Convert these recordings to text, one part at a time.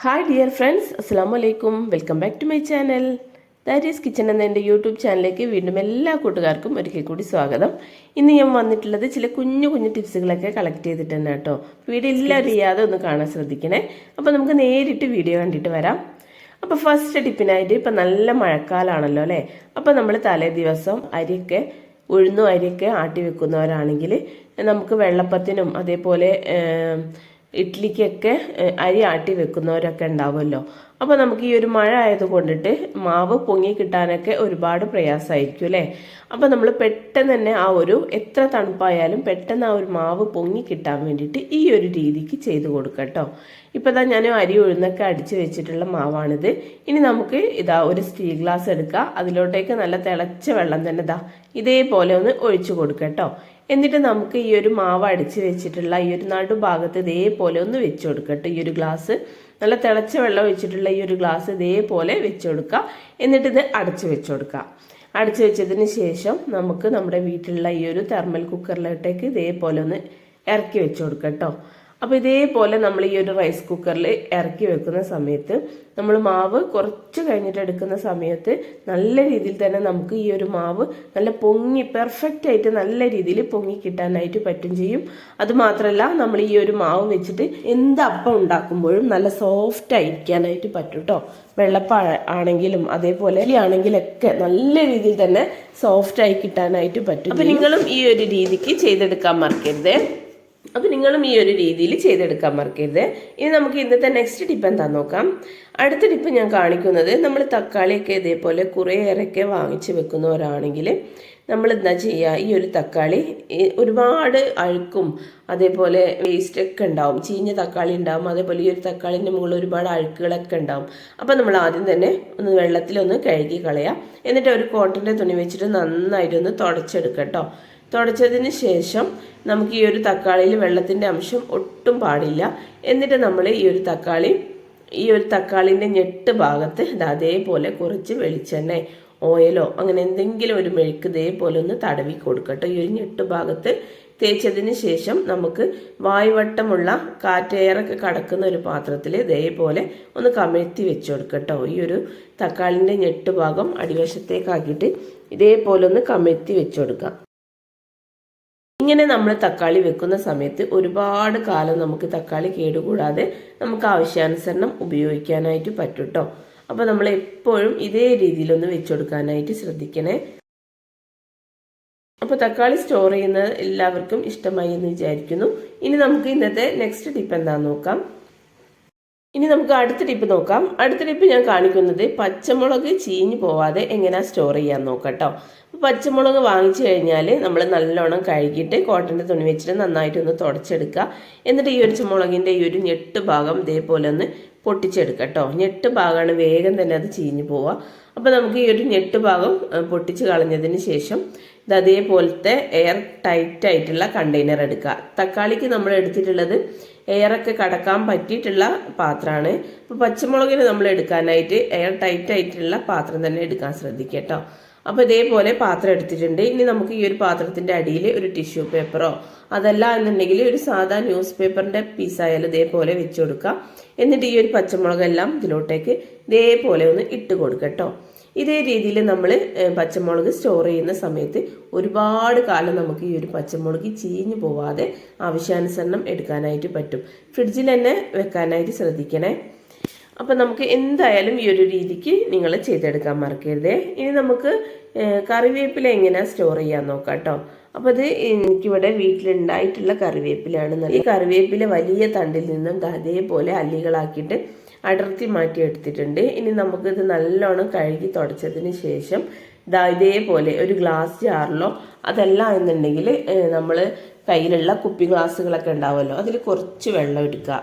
Hi dear friends അസ്സാം വലൈക്കും welcome back to my channel Daris kitchen എന്ന എന്റെ യൂട്യൂബ് ചാനലിലേക്ക് വീണ്ടും എല്ലാ കൂട്ടുകാർക്കും ഒരിക്കൽ കൂടി സ്വാഗതം. ഇന്ന് ഞാൻ വന്നിട്ടുള്ളത് ചില കുഞ്ഞു കുഞ്ഞു ടിപ്സുകളൊക്കെ കളക്ട് ചെയ്തിട്ടുണ്ട് കേട്ടോ. വീഡിയോ എല്ലാവരും ചെയ്യാതെ ഒന്ന് കാണാൻ ശ്രദ്ധിക്കണേ. അപ്പോൾ നമുക്ക് നേരിട്ട് വീഡിയോ കണ്ടിട്ട് വരാം. അപ്പോൾ ഫസ്റ്റ് ടിപ്പിനായിട്ട് ഇപ്പം നല്ല മഴക്കാലമാണല്ലോ അല്ലേ? അപ്പോൾ നമ്മൾ തലേ ദിവസം അരിയൊക്കെ ഉഴുന്നും അരിയൊക്കെ ആട്ടി വെക്കുന്നവരാണെങ്കിൽ നമുക്ക് വെള്ളപ്പത്തിനും അതേപോലെ ഇഡ്ഡലിക്കൊക്കെ അരി ആട്ടി വെക്കുന്നവരൊക്കെ ഉണ്ടാവുമല്ലോ. അപ്പോൾ നമുക്ക് ഈ ഒരു മഴ ആയത് കൊണ്ടിട്ട് മാവ് പൊങ്ങി കിട്ടാനൊക്കെ ഒരുപാട് പ്രയാസമായിരിക്കും അല്ലേ? അപ്പോൾ നമ്മൾ പെട്ടെന്ന് തന്നെ ആ ഒരു എത്ര തണുപ്പായാലും പെട്ടെന്ന് ആ ഒരു മാവ് പൊങ്ങി കിട്ടാൻ വേണ്ടിയിട്ട് ഈ ഒരു രീതിക്ക് ചെയ്ത് കൊടുക്കട്ടോ കേട്ടോ. ഇപ്പോൾ ഇതാ ഞാൻ അരി ഉഴുന്നൊക്കെ അടിച്ച് വെച്ചിട്ടുള്ള മാവാണിത്. ഇനി നമുക്ക് ഇതാ ഒരു സ്റ്റീൽ ഗ്ലാസ് എടുക്കുക അതിലോട്ടേക്ക് നല്ല തിളച്ച വെള്ളം തന്നെ ഇതാ ഇതേപോലെ ഒന്ന് ഒഴിച്ചു കൊടുക്കട്ടോ കേട്ടോ. എന്നിട്ട് നമുക്ക് ഈ ഒരു മാവ് അടിച്ച് വെച്ചിട്ടുള്ള ഈ ഒരു നടുഭാഗത്ത് ഇതേപോലെ ഒന്ന് വെച്ച് കൊടുക്കട്ടെ. ഈ ഒരു ഗ്ലാസ് നല്ല തിളച്ച വെള്ളം വെച്ചിട്ടുള്ള ഈ ഒരു ഗ്ലാസ് ഇതേപോലെ വെച്ച് കൊടുക്കുക. എന്നിട്ട് ഇത് അടച്ച് വെച്ച് കൊടുക്കുക. അടച്ചു വെച്ചതിന് ശേഷം നമുക്ക് നമ്മുടെ വീട്ടിലുള്ള ഈ ഒരു തെർമൽ കുക്കറിലോട്ടേക്ക് ഇതേപോലെ ഒന്ന് ഇറക്കി വെച്ച് കൊടുക്കുക കേട്ടോ അപ്പോൾ ഇതേപോലെ നമ്മൾ ഈ ഒരു റൈസ് കുക്കറിൽ ഇറക്കി വെക്കുന്ന സമയത്ത് നമ്മൾ മാവ് കുറച്ച് കഴിഞ്ഞിട്ട് എടുക്കുന്ന സമയത്ത് നല്ല രീതിയിൽ തന്നെ നമുക്ക് ഈ ഒരു മാവ് നല്ല പൊങ്ങി പെർഫെക്റ്റ് ആയിട്ട് നല്ല രീതിയിൽ പൊങ്ങി കിട്ടാനായിട്ട് പറ്റും ചെയ്യും. അത് മാത്രമല്ല നമ്മൾ ഈ ഒരു മാവ് വെച്ചിട്ട് എന്ത് അപ്പം ഉണ്ടാക്കുമ്പോഴും നല്ല സോഫ്റ്റ് ആയിരിക്കാനായിട്ട് പറ്റും കേട്ടോ വെള്ളപ്പ ആണെങ്കിലും അതേപോലെ ആണെങ്കിലൊക്കെ നല്ല രീതിയിൽ തന്നെ സോഫ്റ്റ് ആയി കിട്ടാനായിട്ട് പറ്റും അപ്പൊ നിങ്ങളും ഈ ഒരു രീതിക്ക് ചെയ്തെടുക്കാൻ മറക്കരുത്. അപ്പോൾ നിങ്ങളും ഈ ഒരു രീതിയിൽ ചെയ്തെടുക്കാൻ മറക്കരുത്. ഇനി നമുക്ക് ഇന്നത്തെ നെക്സ്റ്റ് ടിപ്പ് എന്താ നോക്കാം. അടുത്ത ടിപ്പ് ഞാൻ കാണിക്കുന്നത് നമ്മൾ തക്കാളിയൊക്കെ ഇതേപോലെ കുറേയേറെയൊക്കെ വാങ്ങിച്ച് വെക്കുന്നവരാണെങ്കിൽ നമ്മൾ എന്താ ചെയ്യുക ഈ ഒരു തക്കാളി ഒരുപാട് അഴുക്കും അതേപോലെ വേസ്റ്റ് ഒക്കെ ഉണ്ടാവും. ചീഞ്ഞ തക്കാളി ഉണ്ടാവും അതേപോലെ ഈ ഒരു തക്കാളിന്റെ മുകളിൽ ഒരുപാട് അഴുക്കുകളൊക്കെ ഉണ്ടാവും. അപ്പോൾ നമ്മൾ ആദ്യം തന്നെ ഒന്ന് വെള്ളത്തിലൊന്ന് കഴുകി കളയാം. എന്നിട്ട് ഒരു കോട്ടന്റെ തുണി വെച്ചിട്ട് നന്നായിട്ടൊന്ന് തുടച്ചെടുക്കാം കേട്ടോ. തുടച്ചതിന് ശേഷം നമുക്ക് ഈ ഒരു തക്കാളിയിൽ വെള്ളത്തിന്റെ അംശം ഒട്ടും പാടില്ല. എന്നിട്ട് നമ്മൾ ഈ ഒരു തക്കാളി ഈ ഒരു തക്കാളിന്റെ ഞെട്ട് ഭാഗത്ത് ഇത് അതേപോലെ കുറച്ച് വെളിച്ചെണ്ണ ഓയിലോ അങ്ങനെ എന്തെങ്കിലും ഒരു മെഴുക്ക് ഇതേപോലെ ഒന്ന് തടവി കൊടുക്കട്ടെ. ഈ ഒരു ഞെട്ട് ഭാഗത്ത് തേച്ചതിന് ശേഷം നമുക്ക് വായുവട്ടമുള്ള കാറ്റേറൊക്കെ കടക്കുന്ന ഒരു പാത്രത്തിൽ ഇതേപോലെ ഒന്ന് കമഴ്ത്തി വെച്ച് കൊടുക്കട്ടോ ഈ ഒരു തക്കാളിന്റെ ഞെട്ട് ഭാഗം അടിവശത്തേക്കാക്കിയിട്ട് ഇതേപോലെ ഒന്ന് കമഴ്ത്തി വെച്ച് കൊടുക്കാം ഇങ്ങനെ നമ്മൾ തക്കാളി വെക്കുന്ന സമയത്ത് ഒരുപാട് കാലം നമുക്ക് തക്കാളി കേടുകൂടാതെ നമുക്ക് ആവശ്യാനുസരണം ഉപയോഗിക്കാനായിട്ട് പറ്റും കേട്ടോ അപ്പോൾ നമ്മൾ എപ്പോഴും ഇതേ രീതിയിലൊന്ന് വെച്ചുകൊടുക്കാനായിട്ട് ശ്രദ്ധിക്കണേ. അപ്പോൾ തക്കാളി സ്റ്റോർ ചെയ്യുന്നത് എല്ലാവർക്കും ഇഷ്ടമായി എന്ന് വിചാരിക്കുന്നു. ഇനി നമുക്ക് ഇന്നത്തെ നെക്സ്റ്റ് ടിപ്പ് എന്താണെന്ന് നോക്കാം. ഇനി നമുക്ക് അടുത്ത ടിപ്പ് നോക്കാം. അടുത്ത ടിപ്പ് ഞാൻ കാണിക്കുന്നത് പച്ചമുളക് ചീഞ്ഞു പോവാതെ എങ്ങനെ സ്റ്റോർ ചെയ്യാൻ നോക്കാം കേട്ടോ പച്ചമുളക് വാങ്ങിച്ചു കഴിഞ്ഞാൽ നമ്മൾ നല്ലോണം കഴുകിയിട്ട് കോട്ടന്റെ തുണി വെച്ചിട്ട് നന്നായിട്ടൊന്ന് തുടച്ചെടുക്കുക. എന്നിട്ട് ഈ ഒരു മുളകിന്റെ ഈ ഒരു ഞെട്ട് ഭാഗം ഇതേപോലെ ഒന്ന് പൊട്ടിച്ചെടുക്കുക കേട്ടോ. ഞെട്ട് ഭാഗമാണ് വേഗം തന്നെ അത് ചീഞ്ഞു പോവുക. അപ്പോൾ നമുക്ക് ഈ ഒരു ഞെട്ട് ഭാഗം പൊട്ടിച്ച് കളഞ്ഞതിന് ശേഷം ഇത് അതേപോലത്തെ എയർ ടൈറ്റ് ആയിട്ടുള്ള കണ്ടെയ്നർ എടുക്കുക. തക്കാളിക്ക് നമ്മൾ എടുത്തിട്ടുള്ളത് എയറൊക്കെ കടക്കാൻ പറ്റിയിട്ടുള്ള പാത്രമാണ്. അപ്പോൾ പച്ചമുളകിന് നമ്മൾ എടുക്കാനായിട്ട് എയർ ടൈറ്റ് ആയിട്ടുള്ള പാത്രം തന്നെ എടുക്കാൻ ശ്രദ്ധിക്കുക കേട്ടോ. അപ്പോൾ ഇതേപോലെ പാത്രം എടുത്തിട്ടുണ്ട്. ഇനി നമുക്ക് ഈ ഒരു പാത്രത്തിന്റെ അടിയിൽ ഒരു ടിഷ്യൂ പേപ്പറോ അതല്ല എന്നുണ്ടെങ്കിൽ ഒരു സാധാ ന്യൂസ് പേപ്പറിന്റെ പീസായാലും ഇതേപോലെ വെച്ച് കൊടുക്കുക എന്നിട്ട് ഈ ഒരു പച്ചമുളകെല്ലാം ഇതിലോട്ടേക്ക് ഇതേപോലെ ഒന്ന് ഇട്ട് കൊടുക്കട്ടോ കേട്ടോ. ഇതേ രീതിയിൽ നമ്മൾ പച്ചമുളക് സ്റ്റോർ ചെയ്യുന്ന സമയത്ത് ഒരുപാട് കാലം നമുക്ക് ഈ ഒരു പച്ചമുളക് ചീഞ്ഞു പോവാതെ ആവശ്യാനുസരണം എടുക്കാനായിട്ട് പറ്റും. ഫ്രിഡ്ജിൽ തന്നെ വെക്കാനായിട്ട് ശ്രദ്ധിക്കണേ. അപ്പം നമുക്ക് എന്തായാലും ഈ ഒരു രീതിക്ക് നിങ്ങൾ ചെയ്തെടുക്കാൻ മറക്കരുതേ. ഇനി നമുക്ക് കറിവേപ്പില എങ്ങനെയാണ് സ്റ്റോർ ചെയ്യാൻ നോക്കാം കേട്ടോ അപ്പോൾ അത് എനിക്കിവിടെ വീട്ടിലുണ്ടായിട്ടുള്ള കറിവേപ്പിലാണ് ഈ കറിവേപ്പില വലിയ തണ്ടിൽ നിന്നും അതേപോലെ അല്ലികളാക്കിയിട്ട് അടർത്തി മാറ്റി എടുത്തിട്ടുണ്ട്. ഇനി നമുക്കിത് നല്ലോണം കഴുകി തുടച്ചതിന് ശേഷം ഇതേപോലെ ഒരു ഗ്ലാസ് ജാറിലോ അതല്ല എന്നുണ്ടെങ്കിൽ നമ്മൾ കയ്യിലുള്ള കുപ്പി ഗ്ലാസ്സുകളൊക്കെ ഉണ്ടാവുമല്ലോ. അതിൽ കുറച്ച് വെള്ളം എടുക്കുക.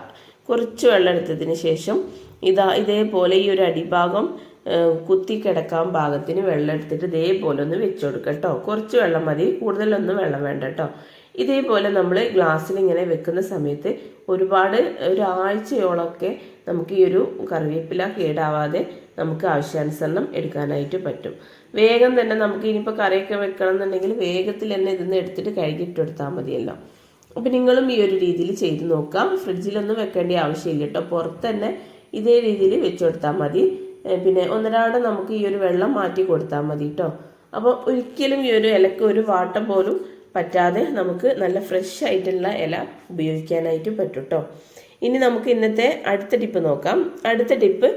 കുറച്ച് വെള്ളം എടുത്തതിന് ശേഷം ഇതാ ഇതേപോലെ ഈ ഒരു അടിഭാഗം കുത്തി കിടക്കാൻ പാകത്തിന് വെള്ളം എടുത്തിട്ട് ഇതേപോലെ ഒന്ന് വെച്ച് കൊടുക്കുക കേട്ടോ. കുറച്ച് വെള്ളം മതി. കൂടുതലൊന്നും വെള്ളം വേണ്ട കേട്ടോ. ഇതേപോലെ നമ്മൾ ഗ്ലാസ്സിൽ ഇങ്ങനെ വെക്കുന്ന സമയത്ത് ഒരുപാട് ഒരാഴ്ചയോളമൊക്കെ നമുക്ക് ഈ ഒരു കറിവേപ്പില കേടാവാതെ നമുക്ക് ആവശ്യാനുസരണം എടുക്കാനായിട്ട് പറ്റും. വേഗം തന്നെ നമുക്ക് ഇനിയിപ്പോൾ കറിയൊക്കെ വെക്കണം എന്നുണ്ടെങ്കിൽ വേഗത്തിൽ തന്നെ ഇതിന്ന് എടുത്തിട്ട് കഴുകിയിട്ട് മതിയല്ലോ. അപ്പം നിങ്ങളും ഈ ഒരു രീതിയിൽ ചെയ്ത് നോക്കാം. ഫ്രിഡ്ജിലൊന്നും വെക്കേണ്ട ആവശ്യമില്ല കേട്ടോ. പുറത്ത് തന്നെ ഇതേ രീതിയിൽ വെച്ച് കൊടുത്താൽ മതി. പിന്നെ ഒന്നരാടെ നമുക്ക് ഈ ഒരു വെള്ളം മാറ്റി കൊടുത്താൽ മതി കേട്ടോ. അപ്പോൾ ഒരിക്കലും ഈ ഒരു ഇലക്ക് ഒരു വാട്ടം പോലും പറ്റാതെ നമുക്ക് നല്ല ഫ്രഷ് ആയിട്ടുള്ള ഇല ഉപയോഗിക്കാനായിട്ട് പറ്റും കേട്ടോ. ഇനി നമുക്ക് ഇന്നത്തെ അടുത്ത ടിപ്പ് നോക്കാം. അടുത്ത ടിപ്പ്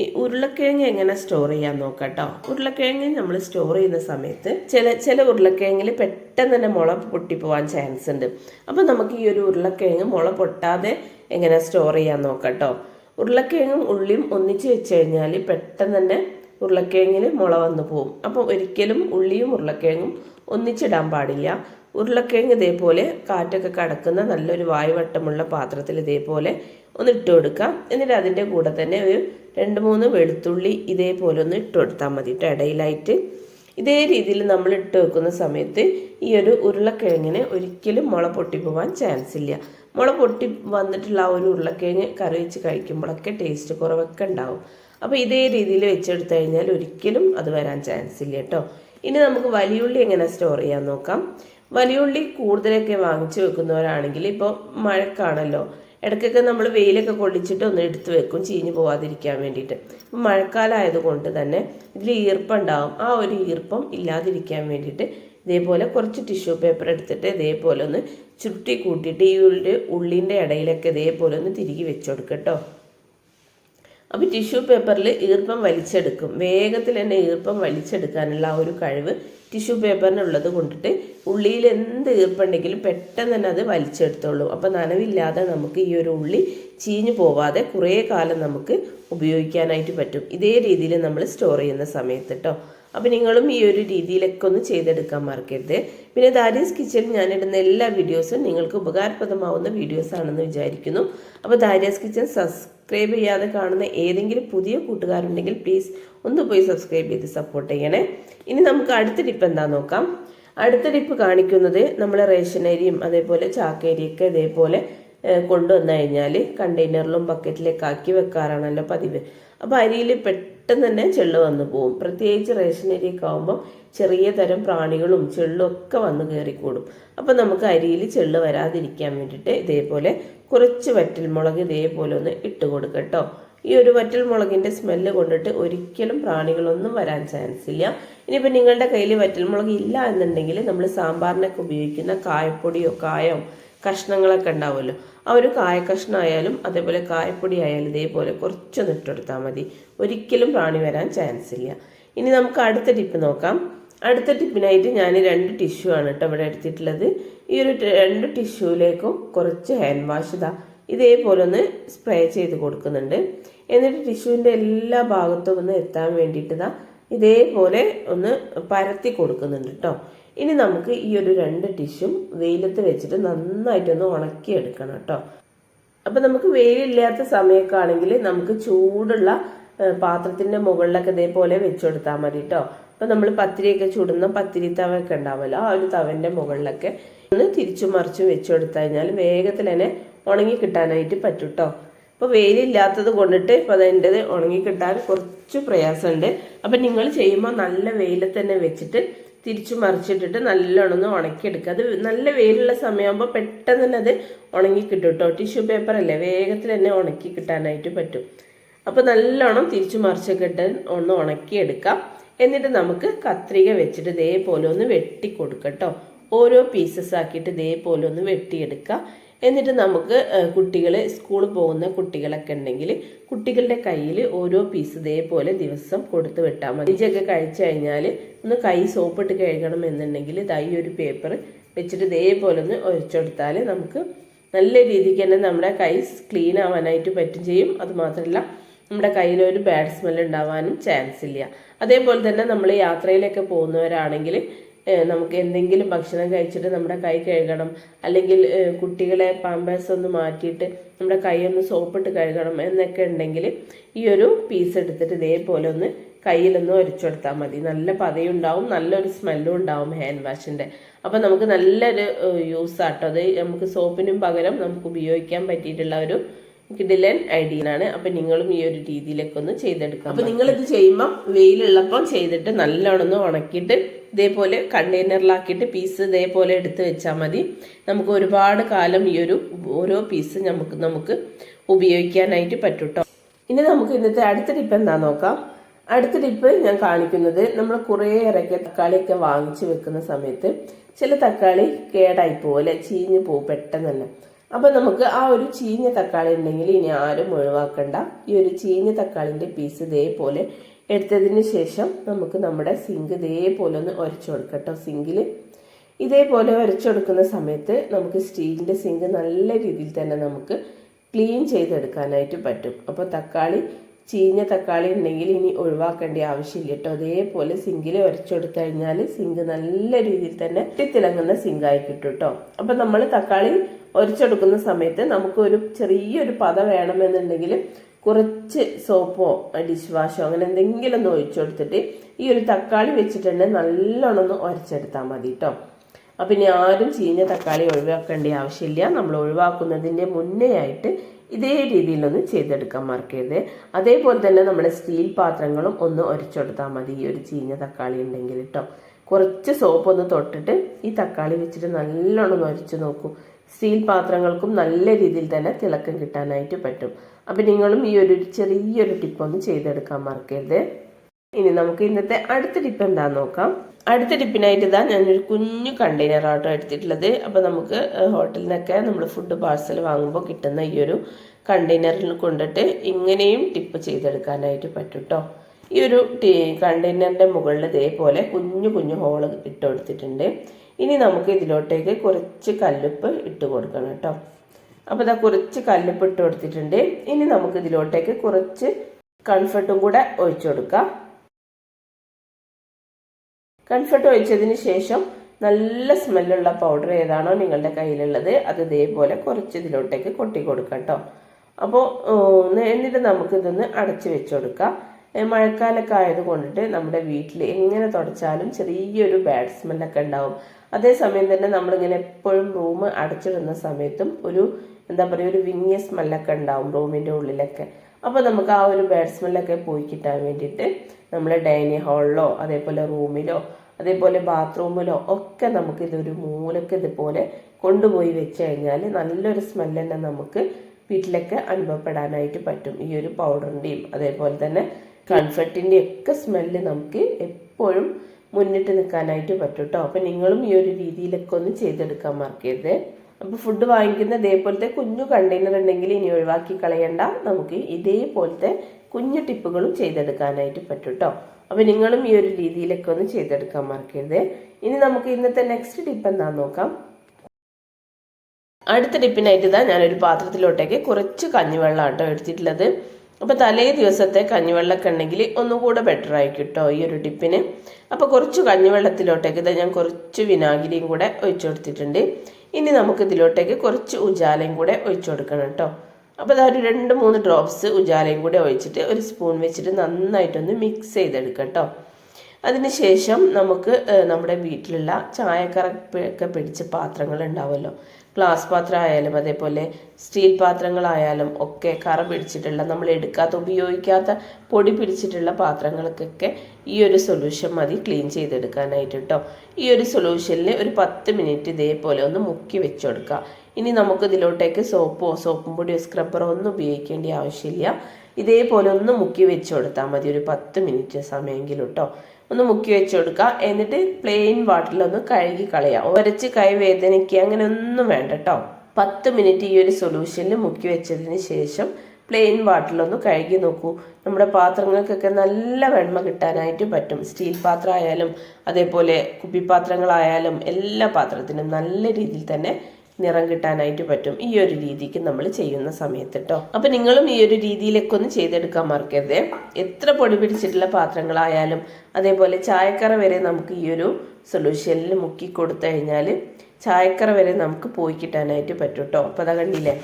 ഈ ഉരുളക്കിഴങ്ങ് എങ്ങനെ സ്റ്റോർ ചെയ്യാൻ നോക്കാം കേട്ടോ ഉരുളക്കിഴങ്ങ് നമ്മൾ സ്റ്റോർ ചെയ്യുന്ന സമയത്ത് ചില ചില ഉരുളക്കിഴങ്ങിൽ പെട്ടെന്ന് തന്നെ മുള പൊട്ടിപ്പോവാൻ ചാൻസ് ഉണ്ട്. അപ്പം നമുക്ക് ഈ ഒരു ഉരുളക്കിഴങ്ങ് മുള പൊട്ടാതെ എങ്ങനെ സ്റ്റോർ ചെയ്യാൻ നോക്കാം കേട്ടോ ഉരുളക്കിഴങ്ങും ഉള്ളിയും ഒന്നിച്ച് വെച്ച് കഴിഞ്ഞാൽ പെട്ടെന്ന് തന്നെ ഉരുളക്കിഴങ്ങിൽ മുള വന്നു പോകും അപ്പം ഒരിക്കലും ഉള്ളിയും ഉരുളക്കിഴങ്ങും ഒന്നിച്ചിടാൻ പാടില്ല. ഉരുളക്കിഴങ്ങ് ഇതേപോലെ കാറ്റൊക്കെ കടക്കുന്ന നല്ലൊരു വായുവട്ടമുള്ള പാത്രത്തിൽ ഇതേപോലെ ഒന്ന് ഇട്ട് കൊടുക്കാം. എന്നിട്ട് അതിന്റെ കൂടെ തന്നെ ഒരു രണ്ട് മൂന്ന് വെളുത്തുള്ളി ഇതേപോലെ ഒന്ന് ഇട്ട് കൊടുത്താൽ മതി. കേട്ടോ ഇടയിലായിട്ട്. ഇതേ രീതിയിൽ നമ്മൾ ഇട്ട് വെക്കുന്ന സമയത്ത് ഈ ഒരു ഉരുളക്കിഴങ്ങിന് ഒരിക്കലും മുള പൊട്ടിപ്പോവാൻ ചാൻസ് ഇല്ല. മുള പൊട്ടി വന്നിട്ടുള്ള ആ ഒരു ഉരുളക്കിഴങ്ങ് കറി വെച്ച് കഴിക്കുമ്പോഴൊക്കെ ടേസ്റ്റ് കുറവൊക്കെ ഉണ്ടാവും. അപ്പോൾ ഇതേ രീതിയിൽ വെച്ചെടുത്തു കഴിഞ്ഞാൽ ഒരിക്കലും അത് വരാൻ ചാൻസ് ഇല്ല കേട്ടോ. ഇനി നമുക്ക് വലിയുള്ളി എങ്ങനെ സ്റ്റോർ ചെയ്യാൻ നോക്കാം. വലിയുള്ളി കൂടുതലൊക്കെ വാങ്ങിച്ചു വെക്കുന്നവരാണെങ്കിൽ ഇപ്പോൾ മഴക്കാണല്ലോ. ഇടയ്ക്കൊക്കെ നമ്മൾ വെയിലൊക്കെ കൊള്ളിച്ചിട്ട് ഒന്ന് എടുത്തു വെക്കും ചീഞ്ഞു പോവാതിരിക്കാൻ വേണ്ടിയിട്ട്. ഇപ്പം മഴക്കാലം ആയതുകൊണ്ട് തന്നെ ഇതിൽ ഈർപ്പം ഉണ്ടാവും ആ ഒരു ഈർപ്പം ഇല്ലാതിരിക്കാൻ വേണ്ടിയിട്ട് ഇതേപോലെ കുറച്ച് ടിഷ്യൂ പേപ്പർ എടുത്തിട്ട് ഇതേപോലെ ഒന്ന് ചുരുട്ടി കൂട്ടിയിട്ട് ഈ ഉള്ളി ഉള്ളിന്റെ ഇടയിലൊക്കെ ഇതേപോലെ ഒന്ന് തിരികെ വെച്ച് കേട്ടോ അപ്പോൾ ടിഷ്യൂ പേപ്പറിൽ ഈർപ്പം വലിച്ചെടുക്കും. വേഗത്തിൽ തന്നെ ഈർപ്പം വലിച്ചെടുക്കാനുള്ള ആ ഒരു കഴിവ് ടിഷ്യൂ പേപ്പറിനുള്ളത് കൊണ്ടിട്ട് ഉള്ളിയിൽ എന്ത് ഈർപ്പുണ്ടെങ്കിലും പെട്ടെന്ന് തന്നെ അത് വലിച്ചെടുത്തോളൂ. അപ്പോൾ നനവില്ലാതെ നമുക്ക് ഈ ഒരു ഉള്ളി ചീഞ്ഞു പോവാതെ കുറേ കാലം നമുക്ക് ഉപയോഗിക്കാനായിട്ട് പറ്റും. ഇതേ രീതിയിൽ നമ്മൾ സ്റ്റോർ ചെയ്യുന്ന സമയത്ത് കേട്ടോ അപ്പോൾ നിങ്ങളും ഈ ഒരു രീതിയിലൊക്കെ ഒന്ന് ചെയ്തെടുക്കാൻ മറക്കരുത്. പിന്നെ ദാരീസ് കിച്ചണിൽ ഞാനിടുന്ന എല്ലാ വീഡിയോസും നിങ്ങൾക്ക് ഉപകാരപ്രദമാവുന്ന വീഡിയോസ് ആണെന്ന് വിചാരിക്കുന്നു. അപ്പോൾ ദാരീസ് കിച്ചൺ സബ്സ്ക്രൈബ് ചെയ്യാതെ കാണുന്ന ഏതെങ്കിലും പുതിയ കൂട്ടുകാരുണ്ടെങ്കിൽ പ്ലീസ് ഒന്ന് പോയി സബ്സ്ക്രൈബ് ചെയ്ത് സപ്പോർട്ട് ചെയ്യണേ. ഇനി നമുക്ക് അടുത്ത ടിപ്പ് എന്താ നോക്കാം. അടുത്ത ടിപ്പ് കാണിക്കുന്നത് നമ്മൾ റേഷനരിയും അതേപോലെ ചാക്കരിയൊക്കെ ഇതേപോലെ കൊണ്ടുവന്നു കഴിഞ്ഞാൽ കണ്ടെയ്നറിലും ബക്കറ്റിലേക്ക് ആക്കി വെക്കാറാണല്ലോ പതിവ്. അപ്പോൾ അരിയിൽ പെട്ടെന്ന് തന്നെ ചെള്ളു വന്ന് പോകും പ്രത്യേകിച്ച് റേഷൻ അരിയൊക്കെ ആകുമ്പോൾ ചെറിയ തരം പ്രാണികളും ചെള്ളും ഒക്കെ വന്ന് കയറിക്കൂടും. അപ്പോൾ നമുക്ക് അരിയിൽ ചെള്ളു വരാതിരിക്കാൻ വേണ്ടിയിട്ട് ഇതേപോലെ കുറച്ച് വറ്റൽമുളക് ഇതേപോലെ ഒന്ന് ഇട്ട് കൊടുക്കട്ടോ കേട്ടോ ഈ ഒരു വറ്റൽ മുളകിന്റെ സ്മെല്ല് കൊണ്ടിട്ട് ഒരിക്കലും പ്രാണികളൊന്നും വരാൻ ചാൻസ് ഇല്ല. ഇനിയിപ്പോൾ നിങ്ങളുടെ കയ്യിൽ വറ്റൽ മുളക് ഇല്ല എന്നുണ്ടെങ്കിൽ നമ്മൾ സാമ്പാറിനൊക്കെ ഉപയോഗിക്കുന്ന കായപ്പൊടിയോ കായോ കഷ്ണങ്ങളൊക്കെ ഉണ്ടാവുമല്ലോ. ആ ഒരു കായ കഷ്ണമായാലും അതേപോലെ കായപ്പൊടി ആയാലും ഇതേപോലെ കുറച്ചൊന്ന് ഇട്ടെടുത്താൽ മതി. ഒരിക്കലും പ്രാണി വരാൻ ചാൻസ് ഇല്ല. ഇനി നമുക്ക് അടുത്ത ടിപ്പ് നോക്കാം. അടുത്ത ടിപ്പിനായിട്ട് ഞാൻ രണ്ട് ടിഷ്യൂ ആണ് കേട്ടോ ഇവിടെ എടുത്തിട്ടുള്ളത്. ഈ ഒരു രണ്ട് ടിഷ്യൂലേക്കും കുറച്ച് ഹാൻഡ് വാഷ് ഇതാ ഇതേപോലെ ഒന്ന് സ്പ്രേ ചെയ്ത് കൊടുക്കുന്നുണ്ട്. എന്നിട്ട് ടിഷ്യൂവിന്റെ എല്ലാ ഭാഗത്തും ഒന്ന് എത്താൻ വേണ്ടിയിട്ട് ഇതാ ഇതേപോലെ ഒന്ന് പരത്തി കൊടുക്കുന്നുണ്ട് കേട്ടോ. ഇനി നമുക്ക് ഈ ഒരു രണ്ട് ഡിഷും വെയിലത്ത് വെച്ചിട്ട് നന്നായിട്ടൊന്ന് ഉണക്കിയെടുക്കണം കേട്ടോ. അപ്പം നമുക്ക് വെയിലില്ലാത്ത സമയമൊക്കെ ആണെങ്കിൽ നമുക്ക് ചൂടുള്ള പാത്രത്തിന്റെ മുകളിലൊക്കെ ഇതേപോലെ വെച്ചുകൊടുത്താൽ മതി കേട്ടോ. അപ്പം നമ്മൾ പത്തിരിയൊക്കെ ചുടുന്ന പത്തിരി തവ ഒക്കെ ഉണ്ടാവുമല്ലോ ആ ഒരു തവന്റെ മുകളിലൊക്കെ ഒന്ന് തിരിച്ചു മറിച്ചും വെച്ച് കഴിഞ്ഞാൽ വേഗത്തിൽ തന്നെ ഉണങ്ങി കിട്ടാനായിട്ട് പറ്റും കേട്ടോ. ഇപ്പോൾ വെയിലില്ലാത്തത് കൊണ്ടിട്ട് ഇപ്പോൾ അതിന്റെ ഉണങ്ങി കിട്ടാൻ കുറച്ച് പ്രയാസമുണ്ട്. അപ്പം നിങ്ങൾ ചെയ്യുമ്പോൾ നല്ല വെയിലത്ത് തന്നെ വെച്ചിട്ട് തിരിച്ചു മറിച്ചിട്ടിട്ട് നല്ലോണം ഒന്ന് ഉണക്കിയെടുക്കുക. അത് നല്ല വെയിലുള്ള സമയമാകുമ്പോൾ പെട്ടെന്ന് തന്നെ അത് ഉണങ്ങി കിട്ടും കേട്ടോ ടിഷ്യൂ പേപ്പർ അല്ലേ? വേഗത്തിൽ തന്നെ ഉണക്കി കിട്ടാനായിട്ട് പറ്റും. അപ്പോൾ നല്ലോണം തിരിച്ചു മറിച്ചൊക്കെ ഇട്ട് ഒന്ന് ഉണക്കിയെടുക്കാം. എന്നിട്ട് നമുക്ക് കത്രിക വെച്ചിട്ട് ഇതേപോലെ ഒന്ന് വെട്ടി കൊടുക്കട്ടോ ഓരോ പീസസ് ആക്കിയിട്ട് ഇതേപോലെ ഒന്ന് വെട്ടിയെടുക്കുക എന്നിട്ട് നമുക്ക് കുട്ടികൾ സ്കൂളിൽ പോകുന്ന കുട്ടികളൊക്കെ ഉണ്ടെങ്കിൽ കുട്ടികളുടെ കയ്യിൽ ഓരോ പീസ് ഇതേപോലെ ദിവസം കൊടുത്ത് വിട്ടാൽ മതി. ഇഞ്ചൊക്കെ കഴിച്ചു കഴിഞ്ഞാൽ ഒന്ന് കൈ സോപ്പിട്ട് കഴുകണം എന്നുണ്ടെങ്കിൽ തൈ ഒരു പേപ്പർ വെച്ചിട്ട് ഇതേപോലെ ഒന്ന് ഒഴിച്ചെടുത്താൽ നമുക്ക് നല്ല രീതിക്ക് തന്നെ നമ്മുടെ കൈ ക്ലീൻ ആവാനായിട്ട് പറ്റും ചെയ്യും. അതുമാത്രമല്ല നമ്മുടെ കയ്യിൽ ഒരു ബാഡ് സ്മെൽ ഉണ്ടാവാനും ചാൻസ് ഇല്ല. അതേപോലെ തന്നെ നമ്മൾ യാത്രയിലൊക്കെ പോകുന്നവരാണെങ്കിൽ നമുക്ക് എന്തെങ്കിലും ഭക്ഷണം കഴിച്ചിട്ട് നമ്മുടെ കൈ കഴുകണം. അല്ലെങ്കിൽ കുട്ടികളെ പാമ്പേഴ്സ് ഒന്ന് മാറ്റിയിട്ട് നമ്മുടെ കൈ ഒന്ന് സോപ്പിട്ട് കഴുകണം എന്നൊക്കെ ഉണ്ടെങ്കിൽ ഈ ഒരു പീസ് എടുത്തിട്ട് ഇതേപോലെ ഒന്ന് കയ്യിലൊന്ന് ഒരച്ചെടുത്താൽ മതി. നല്ല പതയുണ്ടാവും നല്ലൊരു സ്മെല്ലും ഉണ്ടാവും ഹാൻഡ് വാഷിന്റെ അപ്പോൾ നമുക്ക് നല്ലൊരു യൂസ് ആട്ടോ. അത് നമുക്ക് സോപ്പിനും പകരം നമുക്ക് ഉപയോഗിക്കാൻ പറ്റിയിട്ടുള്ള ഒരു കിഡിലൻ ആണ് അപ്പം നിങ്ങളും ഈ ഒരു രീതിയിലൊക്കെ ഒന്ന് ചെയ്തെടുക്കാം അപ്പം നിങ്ങളിത് ചെയ്യുമ്പം വെയിലുള്ളപ്പം ചെയ്തിട്ട് നല്ലോണം ഒന്ന് ഉണക്കിയിട്ട് ഇതേപോലെ കണ്ടെയ്നറിലാക്കിയിട്ട് പീസ് ഇതേപോലെ എടുത്ത് വെച്ചാൽ മതി. നമുക്ക് ഒരുപാട് കാലം ഈ ഒരു ഓരോ പീസ് നമുക്ക് നമുക്ക് ഉപയോഗിക്കാനായിട്ട് പറ്റും ട്ടോ. ഇനി നമുക്ക് ഇന്നത്തെ അടുത്ത ടിപ്പ് എന്താ നോക്കാം. അടുത്ത ടിപ്പ് ഞാൻ കാണിക്കുന്നത് നമ്മൾ കുറേ ഇറക്കിയ തക്കാളിയൊക്കെ വാങ്ങിച്ചു വെക്കുന്ന സമയത്ത് ചില തക്കാളി കേടായി പോലെ ചീഞ്ഞു പോകും പെട്ടെന്ന് തന്നെ. അപ്പം നമുക്ക് ആ ഒരു ചീഞ്ഞ തക്കാളി ഉണ്ടെങ്കിൽ ഇനി ആരും ഒഴിവാക്കണ്ട. ഈ ഒരു ചീഞ്ഞ തക്കാളിന്റെ പീസ് ഇതേപോലെ എടുത്തതിന് ശേഷം നമുക്ക് നമ്മുടെ സിങ്ക് ഇതേപോലെ ഒന്ന് ഉരച്ചു കേട്ടോ സിങ്കിൽ ഇതേപോലെ ഉരച്ചു കൊടുക്കുന്ന സമയത്ത് നമുക്ക് സ്റ്റീലിന്റെ സിങ്ക് നല്ല രീതിയിൽ തന്നെ നമുക്ക് ക്ലീൻ ചെയ്തെടുക്കാനായിട്ട് പറ്റും. അപ്പോൾ തക്കാളി ചീഞ്ഞ തക്കാളി ഉണ്ടെങ്കിൽ ഇനി ഒഴിവാക്കേണ്ട ആവശ്യമില്ല കേട്ടോ അതേപോലെ സിങ്കിൽ ഉരച്ചെടുത്തു കഴിഞ്ഞാൽ സിങ്ക് നല്ല രീതിയിൽ തന്നെ തിളങ്ങുന്ന സിങ്കായി കിട്ടും കേട്ടോ അപ്പം നമ്മൾ തക്കാളി ഉരച്ചെടുക്കുന്ന സമയത്ത് നമുക്ക് ഒരു ചെറിയൊരു പത വേണമെന്നുണ്ടെങ്കിൽ കുറച്ച് സോപ്പോ ഡിഷ് വാഷോ അങ്ങനെ എന്തെങ്കിലും ഒന്ന് ഒഴിച്ചു കൊടുത്തിട്ട് ഈ ഒരു തക്കാളി വെച്ചിട്ടുണ്ടെങ്കിൽ നല്ലോണം ഒന്ന് ഉരച്ചെടുത്താൽ മതി കേട്ടോ അപ്പം ഇനി ആരും ചീഞ്ഞ തക്കാളി ഒഴിവാക്കേണ്ട ആവശ്യമില്ല. നമ്മൾ ഒഴിവാക്കുന്നതിന്റെ മുന്നേ ആയിട്ട് ഇതേ രീതിയിലൊന്ന് ചെയ്തെടുക്കാൻ മറക്കരുത്. അതേപോലെ തന്നെ നമ്മുടെ സ്റ്റീൽ പാത്രങ്ങളും ഒന്ന് ഉരച്ചെടുത്താൽ മതി ഈ ഒരു ചീഞ്ഞ തക്കാളി ഉണ്ടെങ്കിൽ കേട്ടോ കുറച്ച് സോപ്പ് ഒന്ന് തൊട്ടിട്ട് ഈ തക്കാളി വെച്ചിട്ട് നല്ലോണം ഒന്ന് ഉരച്ച് നോക്കൂ. സ്റ്റീൽ പാത്രങ്ങൾക്കും നല്ല രീതിയിൽ തന്നെ തിളക്കം കിട്ടാനായിട്ട് പറ്റും. അപ്പം നിങ്ങളും ഈ ഒരു ചെറിയൊരു ടിപ്പ് ഒന്ന് ചെയ്തെടുക്കാൻ മറക്കരുത്. ഇനി നമുക്ക് ഇന്നത്തെ അടുത്ത ടിപ്പ് എന്താന്ന് നോക്കാം. അടുത്ത ടിപ്പിനായിട്ട് ഇതാ ഞാനൊരു കുഞ്ഞു കണ്ടെയ്നർ ആട്ടോ എടുത്തിട്ടുള്ളത്. അപ്പോൾ നമുക്ക് ഹോട്ടലിൽ നിന്നൊക്കെ നമ്മൾ ഫുഡ് പാഴ്സൽ വാങ്ങുമ്പോൾ കിട്ടുന്ന ഈ ഒരു കണ്ടെയ്നറിൽ കൊണ്ടിട്ട് ഇങ്ങനെയും ടിപ്പ് ചെയ്തെടുക്കാനായിട്ട് പറ്റും കേട്ടോ ഈ ഒരു കണ്ടെയ്നറിന്റെ മുകളിൽ ഇതേപോലെ കുഞ്ഞു കുഞ്ഞു ഹോൾ ഇട്ട് കൊടുത്തിട്ടുണ്ട്. ഇനി നമുക്ക് ഇതിലോട്ടേക്ക് കുറച്ച് കല്ലുപ്പ് ഇട്ട് കൊടുക്കണം കേട്ടോ. അപ്പോൾ ഇതാ കുറച്ച് കല്ലുപ്പ് കൊടുത്തിട്ടുണ്ട്. ഇനി നമുക്ക് ഇതിലോട്ടേക്ക് കുറച്ച് കൺഫർട്ടും കൂടെ ഒഴിച്ചു കൊടുക്കാം. കൺഫർട്ട് ഒഴിച്ചതിന് ശേഷം നല്ല സ്മെല്ലുള്ള പൗഡർ ഏതാണോ നിങ്ങളുടെ കയ്യിലുള്ളത് അത് ഇതേപോലെ കുറച്ച് ഇതിലോട്ടേക്ക് കൊട്ടി കൊടുക്കാം കേട്ടോ. അപ്പോൾ എന്നിട്ട് നമുക്കിതൊന്ന് അടച്ച് വെച്ച് കൊടുക്കാം. മഴക്കാലൊക്കെ ആയത് കൊണ്ടിട്ട് നമ്മുടെ വീട്ടിൽ എങ്ങനെ തുടച്ചാലും ചെറിയൊരു ബാഡ് സ്മെല്ലൊക്കെ ഉണ്ടാവും. അതേസമയം തന്നെ നമ്മളിങ്ങനെ എപ്പോഴും റൂം അടച്ചിടുന്ന സമയത്തും ഒരു എന്താ പറയുക ഒരു വിങ്ങിയ സ്മെല്ലൊക്കെ ഉണ്ടാവും റൂമിന്റെ ഉള്ളിലൊക്കെ. അപ്പോൾ നമുക്ക് ആ ഒരു ബാഡ് സ്മെല്ലൊക്കെ പോയി കിട്ടാൻ വേണ്ടിയിട്ട് നമ്മൾ ഡൈനിങ് ഹാളിലോ അതേപോലെ റൂമിലോ അതേപോലെ ബാത്റൂമിലോ ഒക്കെ നമുക്ക് ഇതൊരു മൂലക്ക് ഇതുപോലെ കൊണ്ടുപോയി വെച്ച് കഴിഞ്ഞാൽ നല്ലൊരു സ്മെല്ല് തന്നെ നമുക്ക് വീട്ടിലൊക്കെ അനുഭവപ്പെടാനായിട്ട് പറ്റും. ഈ ഒരു പൗഡറിന്റെയും അതേപോലെ തന്നെ കൺഫർട്ടിന്റെ ഒക്കെ സ്മെല്ല് നമുക്ക് എപ്പോഴും മുന്നിട്ട് നിൽക്കാനായിട്ട് പറ്റും കേട്ടോ അപ്പം നിങ്ങളും ഈ ഒരു രീതിയിലൊക്കെ ഒന്ന് ചെയ്തെടുക്കാൻ മറക്കരുത്. അപ്പോൾ ഫുഡ് വാങ്ങിക്കുന്ന ഇതേപോലത്തെ കുഞ്ഞു കണ്ടെയ്നർ ഉണ്ടെങ്കിൽ ഇനി ഒഴിവാക്കി കളയണ്ട. നമുക്ക് ഇതേപോലത്തെ കുഞ്ഞു ടിപ്പുകളും ചെയ്തെടുക്കാനായിട്ട് പറ്റും കേട്ടോ അപ്പോൾ നിങ്ങളും ഈ ഒരു രീതിയിലൊക്കെ ഒന്ന് ചെയ്തെടുക്കാൻ മറക്കരുത്. ഇനി നമുക്ക് ഇന്നത്തെ നെക്സ്റ്റ് ടിപ്പ് എന്താണെന്ന് നോക്കാം. അടുത്ത ടിപ്പിനായിട്ട് ഇതാ ഞാനൊരു പാത്രത്തിലോട്ടേക്ക് കുറച്ച് കഞ്ഞിവെള്ളം ആട്ടോ എടുത്തിട്ടുള്ളത്. അപ്പോൾ തലേ ദിവസത്തെ കഞ്ഞിവെള്ളമൊക്കെ ഉണ്ടെങ്കിൽ ഒന്നുകൂടെ ബെറ്റർ ആയിരിക്കും കേട്ടോ ഈ ഒരു ടിപ്പിന്. അപ്പോൾ കുറച്ച് കഞ്ഞിവെള്ളത്തിലോട്ടേക്ക് ഇതാ ഞാൻ കുറച്ച് വിനാഗിരിയും കൂടെ ഒഴിച്ചു കൊടുത്തിട്ടുണ്ട്. ഇനി നമുക്ക് ഇതിലോട്ടേക്ക് കുറച്ച് ഉജാലയും കൂടെ ഒഴിച്ചു കൊടുക്കണം കേട്ടോ. അപ്പോൾ അതൊരു രണ്ട് മൂന്ന് ഡ്രോപ്സ് ഉജാലയും കൂടെ ഒഴിച്ചിട്ട് ഒരു സ്പൂൺ വെച്ചിട്ട് നന്നായിട്ടൊന്ന് മിക്സ് ചെയ്തെടുക്കാം കേട്ടോ. അതിനുശേഷം നമുക്ക് നമ്മുടെ വീട്ടിലുള്ള ചായക്കറപ്പൊക്കെ പിടിച്ച പാത്രങ്ങൾ ഉണ്ടാവുമല്ലോ. ഗ്ലാസ് പാത്രമായാലും അതേപോലെ സ്റ്റീൽ പാത്രങ്ങളായാലും ഒക്കെ കറ പിടിച്ചിട്ടുള്ള നമ്മൾ എടുക്കാത്ത ഉപയോഗിക്കാത്ത പൊടി പിടിച്ചിട്ടുള്ള പാത്രങ്ങൾക്കൊക്കെ ഈ ഒരു സൊല്യൂഷൻ മതി ക്ലീൻ ചെയ്തെടുക്കാനായിട്ട് കേട്ടോ ഈ ഒരു സൊല്യൂഷനിൽ ഒരു പത്ത് മിനിറ്റ് ഇതേപോലെ ഒന്ന് മുക്കി വെച്ച് ഇനി നമുക്ക് ഇതിലോട്ടേക്ക് സോപ്പോ സോപ്പും പൊടിയോ സ്ക്രബ്ബറോ ഒന്നും ഉപയോഗിക്കേണ്ട ആവശ്യമില്ല. ഇതേപോലെ ഒന്ന് മുക്കി വെച്ച് കൊടുത്താൽ മതി ഒരു പത്ത് മിനിറ്റ് സമയമെങ്കിലും കേട്ടോ ഒന്ന് മുക്കി വെച്ച് കൊടുക്കുക എന്നിട്ട് പ്ലെയിൻ വാട്ടറിലൊന്ന് കഴുകി കളയുക ഒരച്ച് കൈ വേദനയ്ക്ക് അങ്ങനെ ഒന്നും വേണ്ട കേട്ടോ പത്ത് മിനിറ്റ് ഈ ഒരു സൊല്യൂഷനിൽ മുക്കി വെച്ചതിന് ശേഷം പ്ലെയിൻ വാട്ടറിലൊന്ന് കഴുകി നോക്കൂ. നമ്മുടെ പാത്രങ്ങൾക്കൊക്കെ നല്ല വെണ്മ കിട്ടാനായിട്ട് പറ്റും. സ്റ്റീൽ പാത്രം ആയാലും അതേപോലെ കുപ്പിപ്പാത്രങ്ങളായാലും എല്ലാ പാത്രത്തിനും നല്ല രീതിയിൽ തന്നെ നിറം കിട്ടാനായിട്ട് പറ്റും. ഈ ഒരു രീതിക്ക് നമ്മൾ ചെയ്യുന്ന സമയത്ത് കേട്ടോ അപ്പം നിങ്ങളും ഈ ഒരു രീതിയിലൊക്കെ ഒന്ന് ചെയ്തെടുക്കാൻ മറക്കരുത്. എത്ര പൊടി പിടിച്ചിട്ടുള്ള പാത്രങ്ങളായാലും അതേപോലെ ചായക്കറ വരെ നമുക്ക് ഈ ഒരു സൊല്യൂഷനിൽ മുക്കി കൊടുത്തു കഴിഞ്ഞാൽ ചായക്കറ വരെ നമുക്ക് പോയി കിട്ടാനായിട്ട് പറ്റും കേട്ടോ അപ്പം അതാ കണ്ടില്ലേ?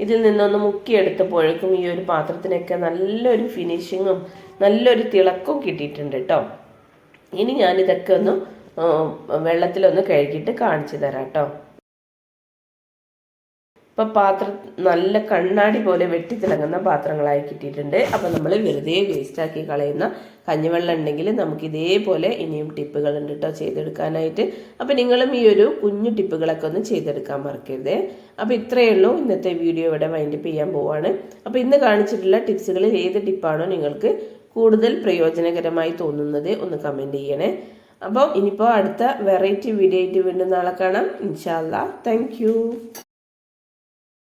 ഇതിൽ നിന്നൊന്ന് മുക്കിയെടുത്തപ്പോഴേക്കും ഈ ഒരു പാത്രത്തിനൊക്കെ നല്ലൊരു ഫിനിഷിങ്ങും നല്ലൊരു തിളക്കവും കിട്ടിയിട്ടുണ്ട് കേട്ടോ ഇനി ഞാനിതൊക്കെ ഒന്ന് വെള്ളത്തിലൊന്ന് കഴുകിയിട്ട് കാണിച്ചു തരാം കേട്ടോ ഇപ്പം പാത്രം നല്ല കണ്ണാടി പോലെ വെട്ടിത്തിളങ്ങുന്ന പാത്രങ്ങളായി കിട്ടിയിട്ടുണ്ട്. അപ്പം നമ്മൾ വെറുതെ വേസ്റ്റാക്കി കളയുന്ന കഞ്ഞിവെള്ളം ഉണ്ടെങ്കിൽ നമുക്ക് ഇതേപോലെ ഇനിയും ടിപ്പുകൾ ഉണ്ട് കേട്ടോ ചെയ്തെടുക്കാനായിട്ട്. അപ്പം നിങ്ങളും ഈ ഒരു കുഞ്ഞു ടിപ്പുകളൊക്കെ ഒന്ന് ചെയ്തെടുക്കാൻ മറക്കരുത്. അപ്പോൾ ഇത്രയേ ഉള്ളൂ. ഇന്നത്തെ വീഡിയോ ഇവിടെ വൈൻഡപ്പ് ചെയ്യാൻ പോവാണ്. അപ്പോൾ ഇന്ന് കാണിച്ചിട്ടുള്ള ടിപ്സുകളിൽ ഏത് ടിപ്പാണോ നിങ്ങൾക്ക് കൂടുതൽ പ്രയോജനകരമായി തോന്നുന്നത് ഒന്ന് കമന്റ് ചെയ്യണേ. അപ്പോൾ ഇനിയിപ്പോൾ അടുത്ത വെറൈറ്റി വീഡിയോ ആയിട്ട് വീണ്ടും നാളെ കാണാം. ഇൻഷാല്ല താങ്ക്